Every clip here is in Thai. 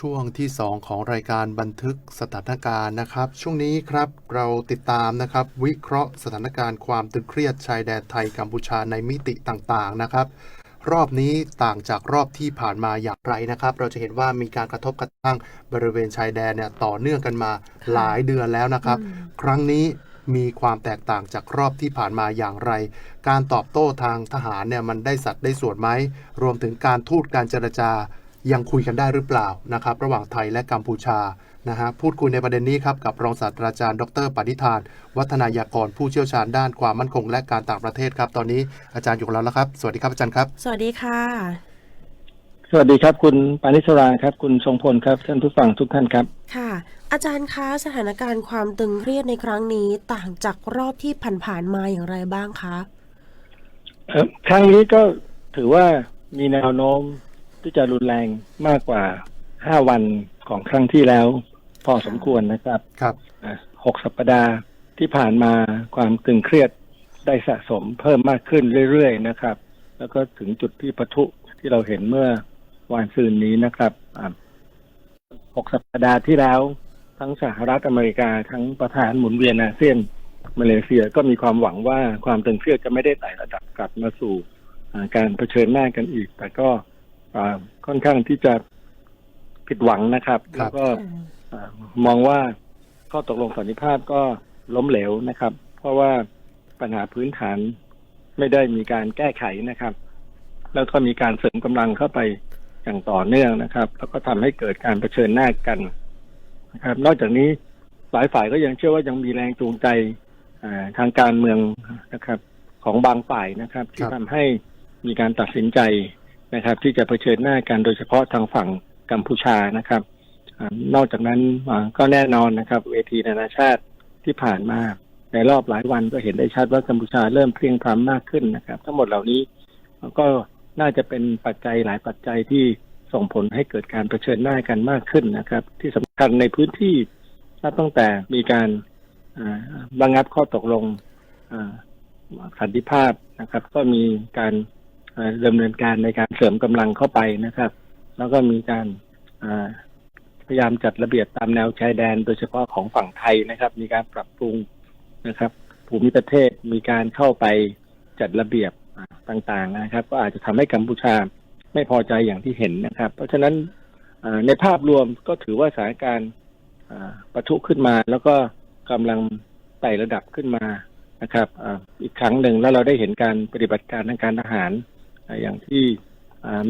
ช่วงที่ 2 ของรายการบันทึกสถานการณ์นะครับ ช่วงนี้ครับเราติดตามนะครับ วิเคราะห์สถานการณ์ความตึงเครียดชายแดนไทยกัมพูชาในมิติต่างๆนะครับ รอบนี้ต่างจากรอบที่ผ่านมาอย่างไรนะครับ เราจะเห็นว่ามีการกระทบกระทั่งบริเวณชายแดนเนี่ยต่อเนื่องกันมาหลายเดือนแล้วนะครับ ครั้งนี้มีความแตกต่างจากรอบที่ผ่านมาอย่างไร การตอบโต้ทางทหารเนี่ยมันได้สัดได้ส่วนไหม รวมถึงการทูตการเจรจา ยังคุยกันได้หรือเปล่านะครับ ระหว่างไทยและกัมพูชานะฮะพูดคุยในประเด็นนี้ครับกับรองศาสตราจารย์ ดรปณิธาน วัฒนายากรผู้เชี่ยวชาญด้านความมั่นคงและการต่างประเทศครับ ตอนนี้อาจารย์อยู่กับเราแล้วครับ สวัสดีครับอาจารย์ครับ สวัสดีค่ะ สวัสดีครับ คุณปานิสราครับ คุณทรงพลครับท่านผู้ฟังทุกท่านครับ ค่ะ อาจารย์คะสถานการณ์ความตึงเครียดในครั้งนี้ต่างจากรอบที่ผ่านๆมาอย่างไรบ้างคะเอ่อครั้งนี้ก็ถือว่ามีแนวโน้ม ที่จะรุนแรงมากกว่าห้าวันของครั้งที่แล้ว พอสมควรนะครับครับอะหกสัปดาห์ที่ผ่านมาความตึงเครียดได้สะสมเพิ่มมากขึ้นเรื่อยๆนะครับ แล้วก็ถึงจุดที่ปะทุที่เราเห็นเมื่อวันซืนนี้นะครับอะหกสัปดาห์ที่แล้ว ทั้งสหรัฐอเมริกาทั้งประธานหมุนเวียนอาเซียนมาเลเซียก็มีความหวังว่าความตึงเครียดจะไม่ได้ไต่ระดับกลับมาสู่อ่าการเผชิญหน้ากันอีก แต่ก็อ่า ค่อนข้างที่จะผิดหวังนะครับครัแล้บวก็อ่ามองว่าข้อตกลงสันติภาพก็ล้มเหลวนะครับ เพราะว่าปัญหาพื้นฐานไม่ได้มีการแก้ไขนะครับ แล้วก็มีการเสริมกำลังเข้าไปอย่างต่อเนื่องนะครับ แล้วก็ทำให้เกิดการเผชิญหน้ากันนะครับ นอกจากนี้หลายฝ่ายก็ยังเชื่อว่ายังมีแรงจูงใจอ่าทางการเมืองนะครับ ของบางฝ่ายนะครับ ที่ทำให้มีการตัดสินใจ นะครับ ที่จะเผชิญหน้ากันโดยเฉพาะทางฝั่งกัมพูชานะครับนอกจากนั้นก็แน่นอนนะครับ เวทีนานาชาติที่ผ่านมาในรอบหลายวันก็เห็นได้ชัดว่ากัมพูชาเริ่มเพลียงพล้ำมากขึ้นนะครับ ทั้งหมดเหล่านี้ก็น่าจะเป็นปัจจัยหลายปัจจัยที่ส่งผลให้เกิดการเผชิญหน้ากันมากขึ้นนะครับ ที่สำคัญในพื้นที่นับตั้งแต่มีการอ่าระงับข้อตกลงสันติภาพนะครับ ก็มีการ ดำเนินการในการเสริมกำลังเข้าไปนะครับ แล้วก็มีการพยายามจัดระเบียบตามแนวชายแดน โดยเฉพาะของฝั่งไทยนะครับ มีการปรับปรุงนะครับ ภูมิประเทศมีการเข้าไปจัดระเบียบต่างๆนะครับ ก็อาจจะทำให้กัมพูชาไม่พอใจอย่างที่เห็นนะครับ เพราะฉะนั้นในภาพรวมก็ถือว่าสถานการณ์อ่าปะทุขึ้นมา แล้วก็กำลังไต่ระดับขึ้นมานะครับอีกครั้งหนึ่งแล้วเราได้เห็นการปฏิบัติการทางการทหาร อย่างที่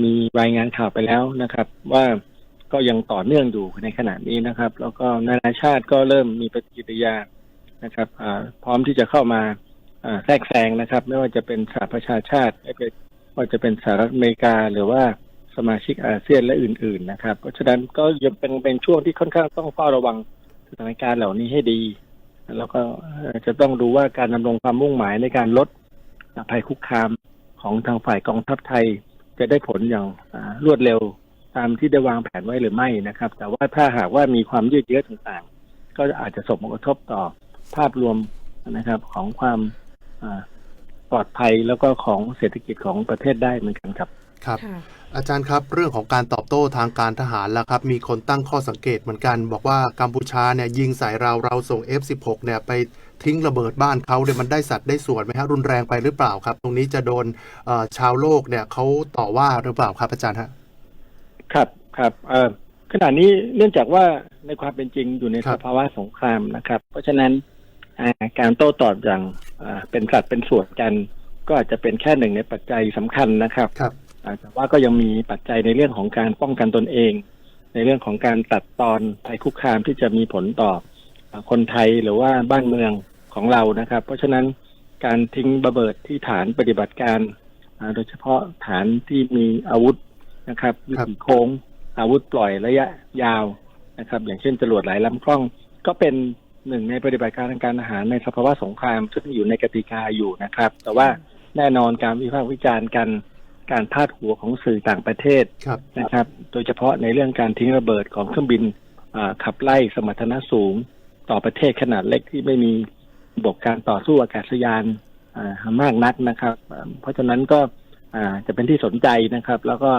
มีรายงานข่าวไปแล้วนะครับ ว่าก็ยังต่อเนื่องอยู่ในขณะนี้นะครับ แล้วก็นานาชาติก็เริ่มมีปฏิกิริยานะครับพร้อมที่จะเข้ามาแทรกแซงนะครับ ไม่ว่าจะเป็นสหประชาชาติไม่ว่าจะเป็นสหรัฐอเมริกาหรือว่าสมาชิกอาเซียนและอื่น ๆ นะครับ เพราะฉะนั้นก็ยังเป็นเป็นช่วงที่ค่อนข้างต้องเฝ้าระวังสถานการณ์เหล่านี้ให้ดี แล้วก็จะต้องดูว่าการดำรงความมุ่งหมายในการลดภัยคุกคาม ของทางฝ่ายกองทัพไทย จะได้ผลอย่างอ่ารวดเร็วตามที่ได้วางแผนไว้หรือไม่นะครับ แต่ว่าถ้าหากว่ามีความยืดเยื้อต่างๆ ก็อาจจะส่งผลกระทบต่อภาพรวมนะครับของความอ่าปลอดภัยแล้วก็ของเศรษฐกิจของประเทศได้เหมือนกันครับครับค่ะอาจารย์ครับเรื่องของการตอบโต้ทางการทหารแล้วครับ มีคนตั้งข้อสังเกตเหมือนกัน บอกว่ากัมพูชาเนี่ยยิงใส่เราเราส่ง F16 เนี่ยไป ทิ้งระเบิดบ้านเขาเนี่ยมันได้สัตว์ได้ส่วนไหมฮะรุนแรงไปหรือเปล่าครับ ตรงนี้จะโดนเอ่อชาวโลกเนี่ยเขาต่อว่าหรือเปล่าครับอาจารย์ฮะครับครับเอ่อขณะนี้เนื่องจากว่าในความเป็นจริงอยู่ในครัสบภาวะสงครามนะครับ เพราะฉะนั้นอ่าการโต้ตอบอย่างอ่าเป็นสัดเป็นส่วนกันก็อาจจะเป็นแค่หนึ่งในปัจจัยสำคัญนะครับครับอ่าแต่ว่าก็ยังมีปัจจัยในเรื่องของการป้องกันตนเอง ในเรื่องของการตัดตอนภัยคุกคามที่จะมีผลต่ออาคนไทยหรือว่าบ้านเมือง ของเรานะครับ เพราะฉะนั้นการทิ้งระเบิดที่ฐานปฏิบัติการอ่าโดยเฉพาะฐานที่มีอาวุธนะครับวิถีโค้งอาวุธปล่อยระยะยาวนะครับ อย่างเช่นจรวดหลายลำกล้อง ก็เป็นหนึ่งในปฏิบัติการทางการทหารในสภาวะสงครามซึ่งอยู่ในกติกาอยู่นะครับ แต่ว่าแน่นอนการวิพากษ์วิจารณ์กันการพาดหัวของสื่อต่างประเทศครับนะครับ โดยเฉพาะในเรื่องการทิ้งระเบิดของเครื่องบินอ่าขับไล่สมรรถนะสูง ต่อประเทศขนาดเล็กที่ไม่มี ระบบการต่อสู้อากาศยานอ่ามากนักนะครับอ่าเพราะฉะนั้นก็อ่าจะเป็นที่สนใจนะครับ แล้วก็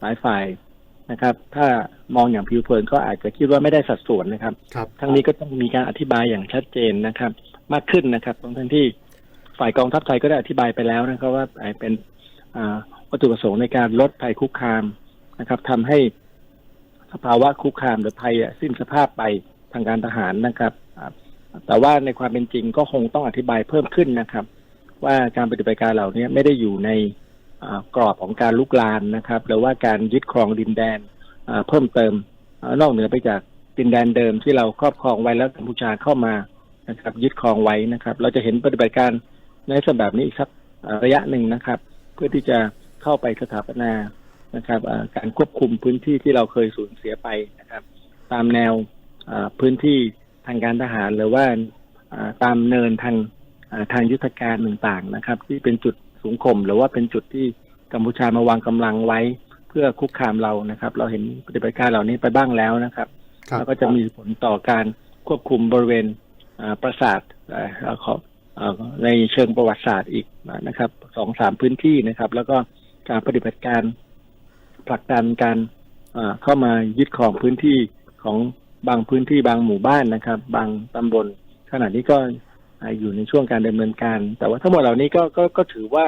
หลายฝ่ายนะครับ ถ้ามองอย่างผิวเผินก็อาจจะคิดว่าไม่ได้สัดส่วนนะครับครับทั้งนี้ก็ต้องมีการอธิบายอย่างชัดเจนนะครับ มากขึ้นนะครับทั้งที่ฝ่ายกองทัพไทยก็ได้อธิบายไปแล้วนะครับว่าเป็นอ่าวัตถุประสงค์ในการลดภัยคุกคามนะครับทำให้สภาวะคุกคามหรือภัยอะสิ้นสภาพไปทางการทหารนะครับอ่า แต่ว่าในความเป็นจริงก็คงต้องอธิบายเพิ่มขึ้นนะครับ ว่าการปฏิบัติการเหล่านี้ไม่ได้อยู่ในกรอบของการลุกลานนะครับ หรือว่าการยึดครองดินแดนเพิ่มเติมนอกเหนือไปจากดินแดนเดิมที่เราครอบครองไว้แล้วกัมพูชาเข้ามานะครับ ยึดครองไว้นะครับ เราจะเห็นปฏิบัติการในลักษณะแบบนี้อีกสักระยะหนึ่งนะครับ เพื่อที่จะเข้าไปสถาปนานะครับการควบคุมพื้นที่ที่เราเคยสูญเสียไปนะครับ ตามแนวพื้นที่ ทางการทหารหรือว่าเอ่อตามเนินทางเอ่อทางยุทธการต่างๆนะครับ ที่เป็นจุดสูงข่มหรือว่าเป็นจุดที่กัมพูชามาวางกำลังไว้เพื่อคุกคามเรานะครับ เราเห็นปฏิบัติการเหล่านี้ไปบ้างแล้วนะครับครับแล้วก็จะมีผลต่อการควบคุมบริเวณอ่าปราสาทอ่าของอ่าในเชิงประวัติศาสตร์อีกนะครับสองสามพื้นที่นะครับ แล้วก็การปฏิบัติการผลักดันการอ่าเข้ามายึดครองพื้นที่ของ บางพื้นที่บางหมู่บ้านนะครับ บางตำบลขณะนี้ก็อ่าอยู่ในช่วงการดำเนินการ แต่ว่าทั้งหมดเหล่านี้ก็ก็ก็ถือว่า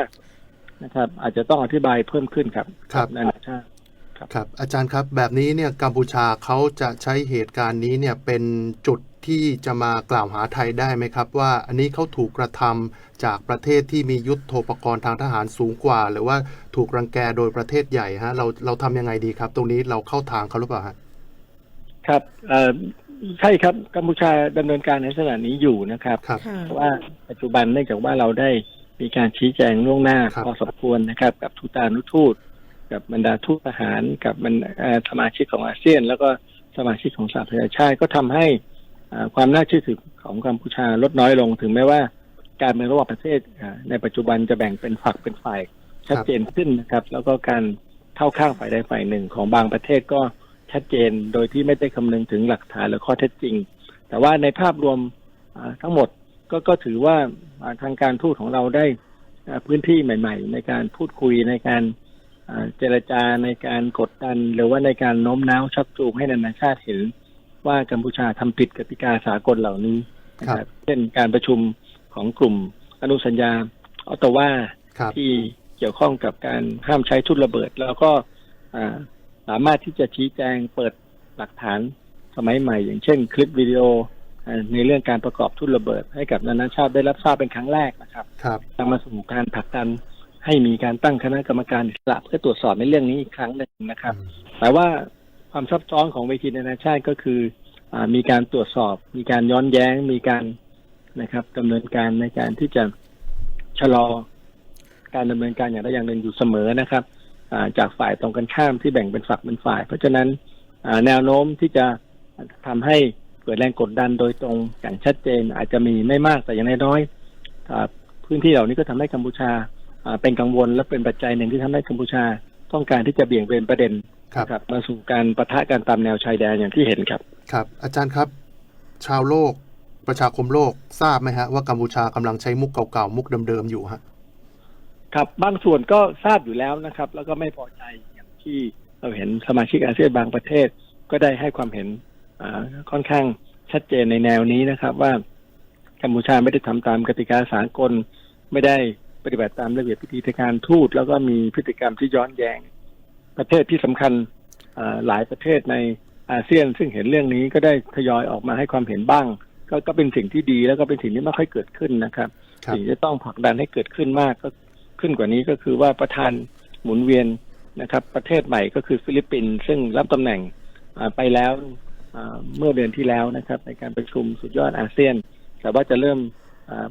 นะครับ อาจจะต้องอธิบายเพิ่มขึ้นครับครับนานาชาติครับ อาจารย์ครับแบบนี้เนี่ยกัมพูชาเขาจะใช้เหตุการณ์นี้เนี่ยเป็นจุดที่จะมากล่าวหาไทยได้ไหมครับ ว่าอันนี้เขาถูกกระทำจากประเทศที่มียุทธโธปกรณ์ทางทหารสูงกว่า หรือว่าถูกรังแกโดยประเทศใหญ่ฮะเราเราทำยังไงดีครับ ตรงนี้เราเข้าทางเขาหรือเปล่าฮะ ครับเอ่อใช่ครับกัมพูชาดำเนินการในลักษณะนี้อยู่นะครับครับค่ะเพราะว่าปัจจุบันเนื่องจากว่าเราได้มีการชี้แจงล่วงหน้าครับพอสมควรนะครับ กับทูตานุทูต กับบรรดาทูตทหาร กับมันเอ่อสมาชิกของอาเซียน แล้วก็สมาชิกของสหประชาชาติก็ทำให้อ่าความน่าเชื่อถือของกัมพูชาลดน้อยลงถึงแม้ว่า การเมืองระหว่างประเทศอ่าในปัจจุบันจะแบ่งเป็นฝักเป็นฝ่ายชัดเจนขึ้นนะครับ แล้วก็การเข้าข้างฝ่ายใดฝ่ายหนึ่งของบางประเทศก็ ชัดเจนโดยที่ไม่ได้คำนึงถึงหลักฐานหรือข้อเท็จจริง แต่ว่าในภาพรวมอ่าทั้งหมดก็ก็ถือว่าอ่าทางการทูตของเราได้อ่าพื้นที่ใหม่ ๆ ในการพูดคุยในการอ่าเจรจาในการกดดัน หรือว่าในการโน้มน้าวชักจูงให้นานาชาติเห็นว่ากัมพูชาทำผิดกติกาสากลเหล่านี้นะครับเช่นการประชุมของกลุ่มอนุสัญญาออตตาวาครับที่เกี่ยวข้องกับการห้ามใช้ทุนระเบิด แล้วก็อ่า สามารถที่จะชี้แจงเปิดหลักฐานสมัยใหม่ อย่างเช่น คลิปวิดีโออ่าในเรื่องการประกอบทุนระเบิด ให้กับนานาชาติได้รับทราบเป็นครั้งแรกนะครับครับนำมาสู่การผลักดันให้มีการตั้งคณะกรรมการอิสระเพื่อตรวจสอบในเรื่องนี้อีกครั้งหนึ่งนะครับ แต่ว่าความซับซ้อนของเวทีนานาชาติก็คืออามีการตรวจสอบ มีการย้อนแย้ง มีการนะครับดำเนินการในการที่จะชะลอการดำเนินการอย่างใดอย่างหนึ่งอยู่เสมอนะครับอ่า จากฝ่ายตรงกันข้ามที่แบ่งเป็นฝักเป็นฝ่าย เพราะฉะนั้นอ่าแนวโน้มที่จะทำให้เกิดแรงกดดันโดยตรงอย่างชัดเจนอาจจะมีไม่มากแต่อย่างน้อยๆอ่าพื้นที่เหล่านี้ก็ทำให้กัมพูชาอ่าเป็นกังวลและเป็นปัจจัยหนึ่งที่ทำให้กัมพูชาต้องการที่จะเบี่ยงเบนประเด็นครับนะครับมาสู่การประทะกันตามแนวชายแดนอย่างที่เห็นครับ ครับ อาจารย์ครับ ชาวโลก ประชาคมโลกทราบไหมฮะว่ากัมพูชากำลังใช้มุกเก่าๆมุกเดิมๆอยู่ฮะ ครับบางส่วนก็ทราบอยู่แล้วนะครับ แล้วก็ไม่พอใจอย่างที่เราเห็นสมาชิกอาเซียนบางประเทศ ก็ได้ให้ความเห็นอ่าค่อนข้างชัดเจนในแนวนี้นะครับ ว่ากัมพูชาไม่ได้ทำตามกติกาสากลไม่ได้ปฏิบัติตามระเบียบพิธีทางการทูตแล้วก็มีพฤติกรรมที่ย้อนแยงประเทศที่สำคัญอ่าหลายประเทศในอาเซียน ซึ่งเห็นเรื่องนี้ก็ได้ทยอยออกมาให้ความเห็นบ้าง ก็ก็เป็นสิ่งที่ดีแล้วก็เป็นสิ่งที่ไม่ค่อยเกิดขึ้นนะครับครับสิ่งที่จะต้องผลักดันให้เกิดขึ้นมากก็ ขึ้นกว่านี้ก็คือว่าประธานหมุนเวียนนะครับ ประเทศใหม่ก็คือฟิลิปปินส์ซึ่งรับตำแหน่งไปแล้วเมื่อเดือนที่แล้วนะครับ ในการประชุมสุดยอดอาเซียน แต่ว่าจะเริ่ม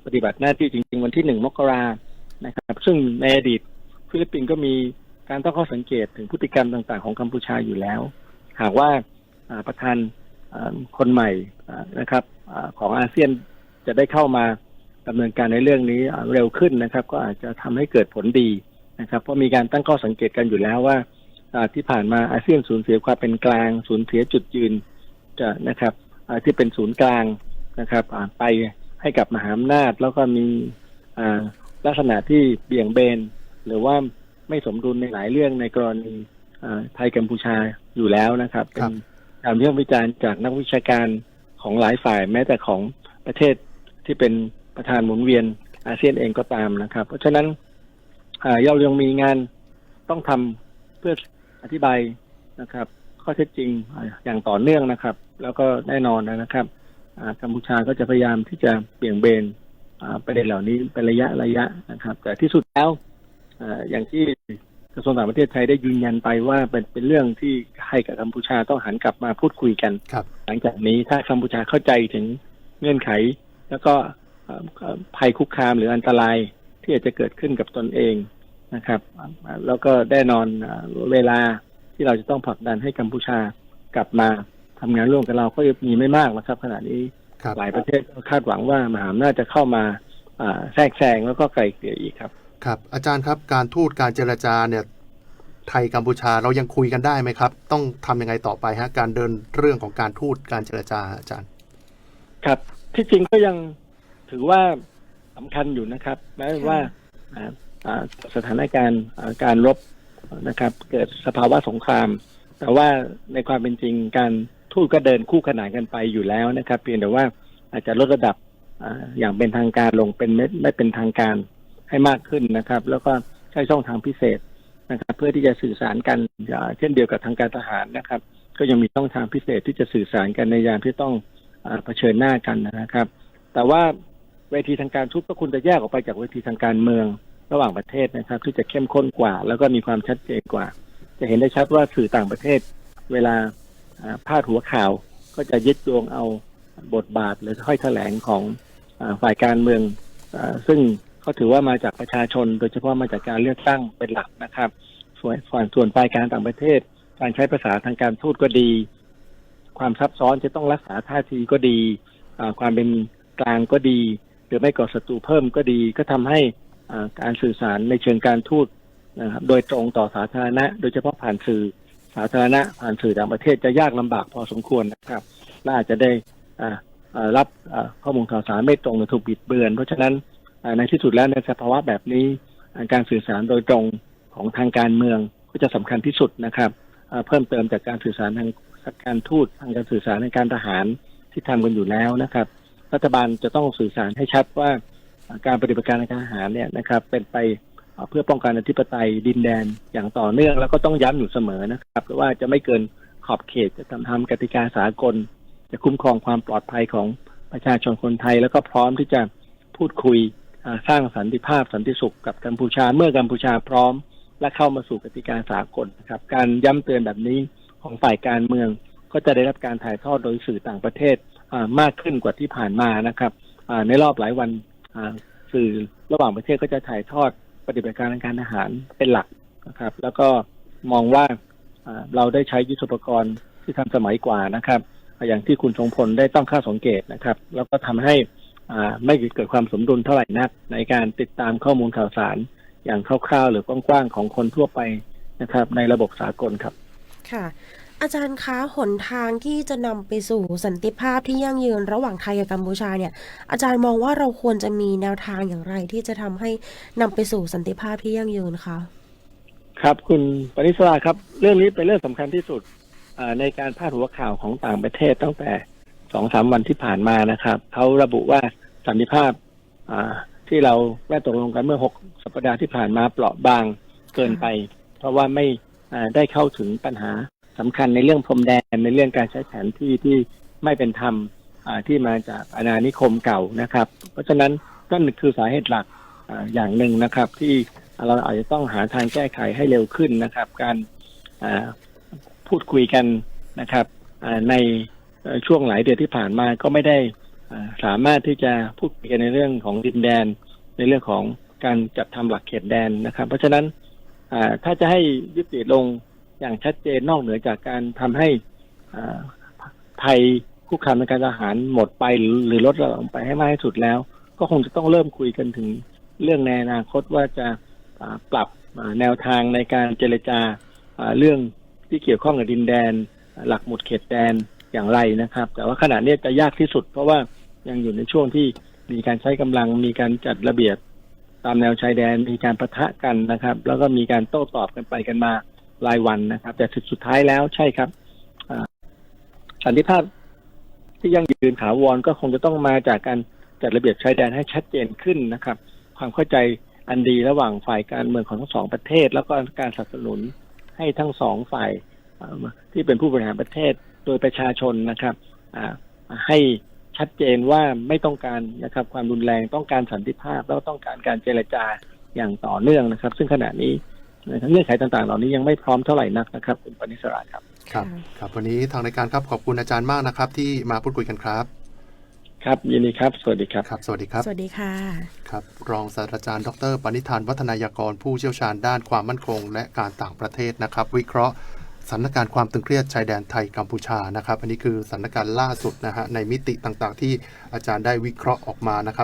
ปฏิบัติหน้าที่จริง ๆ วันที่หนึ่งมกรานะครับ ซึ่งในอดีตฟิลิปปินส์ก็มีการตั้งข้อสังเกตถึงพฤติกรรมต่าง ๆ ของกัมพูชาอยู่แล้ว หากว่าประธานคนใหม่นะครับของอาเซียนจะได้เข้ามา ดำเนินการในเรื่องนี้อ่าเร็วขึ้นนะครับ ก็อาจจะทำให้เกิดผลดีนะครับ เพราะมีการตั้งข้อสังเกตกันอยู่แล้วว่าอ่าที่ผ่านมาอาเซียนสูญเสียความเป็นกลางสูญเสียจุดยืนจะนะครับอ่าที่เป็นศูนย์กลางนะครับอ่าไปให้กับมหาอำนาจแล้วก็มีอ่าลักษณะที่เบี่ยงเบน หรือว่าไม่สมดุลในหลายเรื่องในกรณีเอ่อไทยกัมพูชาอยู่แล้วนะครับคเป็รับนการวิพากษ์วิจารณ์จากนักวิชาการของหลายฝ่ายแม้แต่ของประเทศที่เป็น ประธานหมุนเวียนอาเซียนเองก็ตามนะครับ เพราะฉะนั้นเอ่อเรายังมีงานต้องทำเพื่ออธิบายนะครับ ข้อเท็จจริงอ่าอย่างต่อเนื่องนะครับ แล้วก็แน่นอนนะครับอ่ากัมพูชาก็จะพยายามที่จะเบี่ยงเบนอ่าประเด็นเหล่านี้เป็นระยะระยะนะครับ แต่ที่สุดแล้วอ่าอย่างที่กระทรวงต่างประเทศไทยได้ยืนยันไปว่าเป็นเป็นเรื่องที่ไทยกับกัมพูชาต้องหันกลับมาพูดคุยกันครับหลังจากนี้ถ้ากัมพูชาเข้าใจถึงเงื่อนไข แล้วก็เอ่อเอ่อ ภัยคุกคามหรืออันตรายที่อาจจะเกิดขึ้นกับตนเองนะครับอ่าแล้วก็แน่นอนอ่าเวลาที่เราจะต้องผลักดันให้กัมพูชากลับมาทำงานร่วมกับเราก็มีไม่มากนะครับ ขณะนี้ครับหลายประเทศก็คาดหวังว่ามหาอำนาจจะเข้ามาอ่าแทรกแซงแล้วก็ไกลเกลี่ยอีกครับ ครับ อาจารย์ครับการทูตการเจรจาเนี่ยไทยกัมพูชาเรายังคุยกันได้ไหมครับ ต้องทำยังไงต่อไปฮะการเดินเรื่องของการทูตการเจรจาอาจารย์ ครับที่จริงก็ยัง ถือว่าสำคัญอยู่นะครับแม้ว่าอ่าอ่าสถานการณ์อ่าการรบนะครับ เกิดสภาวะสงคราม แต่ว่าในความเป็นจริงการทูตก็เดินคู่ขนานกันไปอยู่แล้วนะครับ เพียงแต่ว่าอาจจะลดระดับอาอย่างเป็นทางการลงเป็นไม่ไม่เป็นทางการให้มากขึ้นนะครับ แล้วก็ใช้ช่องทางพิเศษนะครับ เพื่อที่จะสื่อสารกันอ่าเช่นเดียวกับทางการทหารนะครับ ก็ยังมีช่องทางพิเศษที่จะสื่อสารกันในยามที่ต้องอ่าเผชิญหน้ากันนะครับ แต่ว่า เวทีทางการทูตก็คุณจะแยกออกไปจากเวทีทางการเมืองระหว่างประเทศนะครับ ที่จะเข้มข้นกว่า แล้วก็มีความชัดเจนกว่า จะเห็นได้ชัดว่าสื่อต่างประเทศ เวลาพาดหัวข่าวก็จะยึดโยงเอาบทบาทหรือถ้อยแถลงของฝ่ายการเมืองอซึ่งเขาถือว่ามาจากประชาชน โดยเฉพาะมาจากการเลือกตั้งเป็นหลักนะครับ ส่วนส่วนส่วนฝ่ายการต่างประเทศ การใช้ภาษาทางการทูตก็ดี ความซับซ้อนจะต้องรักษาท่าทีก็ดีความเป็นกลางก็ดี หรือไม่ก่อศัตรูเพิ่มก็ดีก็ทำให้อาการสื่อสารในเชิงการทูตนะครับโดยตรงต่อสาธารณะ โดยเฉพาะผ่านสื่อสาธารณะ ผ่านสื่อต่างประเทศจะยากลำบากพอสมควรนะครับและอาจจะได้อ่ารับข้อมูลข่าวสารไม่ตรงหรือถูกบิดเบือน เพราะฉะนั้นในที่สุดแล้วในสภาวะแบบนี้การสื่อสารโดยตรงของทางการเมืองก็จะสำคัญที่สุดนะครับเพิ่มเติมจากการสื่อสารทางการทูตทางการสื่อสารในการทหารที่ทำกันอยู่แล้วนะครับ รัฐบาลจะต้องสื่อสารให้ชัดว่าการปฏิบัติการในการทหารเนี่ยนะครับ เป็นไปเพื่อป้องกันอธิปไตยดินแดนอย่างต่อเนื่องแล้วก็ต้องย้ำอยู่เสมอนะครับว่าจะไม่เกินขอบเขตจะทำทำกติกาสากล จะคุ้มครองความปลอดภัยของประชาชนคนไทย แล้วก็พร้อมที่จะพูดคุยสร้างสันติภาพสันติสุขกับกัมพูชาเมื่อกัมพูชาพร้อม และเข้ามาสู่กติกาสากลนะครับ การย้ำเตือนแบบนี้ของฝ่ายการเมืองก็จะได้รับการถ่ายทอดโดยสื่อต่างประเทศ มากขึ้นกว่าที่ผ่านมานะครับในรอบหลายวันสื่อระหว่างประเทศก็จะถ่ายทอดปฏิบัติการทางการทหารเป็นหลักนะครับ แล้วก็มองว่าเราได้ใช้ยุทธปกรณ์ที่ทันสมัยกว่านะครับ อย่างที่คุณทรงพลได้ต้องค่าสังเกตนะครับ แล้วก็ทำให้ไม่เกิดความสมดุลเท่าไหร่นัก ในการติดตามข้อมูลข่าวสาร อย่างคร่าวๆ หรือกว้างๆของคนทั่วไปนะครับ ในระบบสากลครับ ค่ะ อาจารย์คะหนทางที่จะนำไปสู่สันติภาพที่ยั่งยืนระหว่างไทยกับกัมพูชาเนี่ย อาจารย์มองว่าเราควรจะมีแนวทางอย่างไร ที่จะทำให้นำไปสู่สันติภาพที่ยั่งยืนคะครับคุณปณิสราครับ เรื่องนี้เป็นเรื่องสำคัญที่สุดในการพาดหัวข่าวของต่างประเทศตั้งแต่สองสามวันที่ผ่านมานะครับเขาระบุว่าสันติภาพที่เราได้ตกลงกันเมื่อหกสัปดาห์ที่ผ่านมาเปราะบางเกินไป เพราะว่าไม่ได้เข้าถึงปัญหา สำคัญในเรื่องพรมแดนในเรื่องการใช้แผนที่ที่ไม่เป็นธรรมที่มาจากอาณานิคมเก่านะครับ เพราะฉะนั้นนั่นคือสาเหตุหลักออย่างหนึ่งนะครับ ที่เราอาจจะต้องหาทางแก้ไขให้เร็วขึ้นนะครับ การพูดคุยกันนะครับในช่วงหลายเดือนที่ผ่านมาก็ไม่ได้สามารถที่จะพูดคุยกันในเรื่องของดินแดน ในเรื่องของการจัดทำหลักเขตแดนนะครับ เพราะฉะนั้นถ้าจะให้ยุติลง อย่างชัดเจนนอกเหนือจากการทำให้อ่าไทยคุกคามในการทหารหมดไปหรือลดระดับลงไปให้มากที่สุดแล้ว ก็คงจะต้องเริ่มคุยกันถึงเรื่องในอนาคตว่าจะปรับแนวทางในการเจรจาเรื่องที่เกี่ยวข้องกับดินแดน หลักหมุดเขตแดนอย่างไรนะครับ แต่ว่าขณะนี้จะยากที่สุด เพราะว่ายังอยู่ในช่วงที่มีการใช้กำลังมีการจัดระเบียบตามแนวชายแดนมีการประทะกันนะครับ แล้วก็มีการโต้ตอบกันไปกันมา รายวันนะครับ แต่สุดสุดท้ายแล้วใช่ครับสันติภาพที่ยั่งยืนถาวรก็คงจะต้องมาจากการจัดระเบียบชายแดนให้ชัดเจนขึ้นนะครับ ความเข้าใจอันดีระหว่างฝ่ายการเมืองของทั้งสองประเทศ แล้วก็การสนับสนุนให้ทั้งสองฝ่ายที่เป็นผู้บริหารประเทศโดยประชาชนนะครับให้ชัดเจนว่าไม่ต้องการนะครับ ความรุนแรงต้องการสันติภาพแล้วก็ต้องการการเจรจาอย่างต่อเนื่องนะครับ ซึ่งขณะนี้ เงื่อนไขต่างๆ เหล่านี้ยังไม่พร้อมเท่าไหร่นักนะครับคุณปณิสราครับครับค่ะครับ วันนี้ทางรายการครับขอบคุณอาจารย์มากนะครับ ที่มาพูดคุยกันครับ ครับยินดีครับ สวัสดีครับครับ สวัสดีครับ สวัสดีค่ะครับ รองศาสตราจารย์ดรปณิธานวัฒนายากรผู้เชี่ยวชาญด้านความมั่นคง และการต่างประเทศนะครับ วิเคราะห์สถานการณ์ความตึงเครียดชายแดนไทยกัมพูชานะครับ อันนี้คือสถานการณ์ล่าสุดนะฮะในมิติต่างๆ ที่อาจารย์ได้วิเคราะห์ออกมานะครับ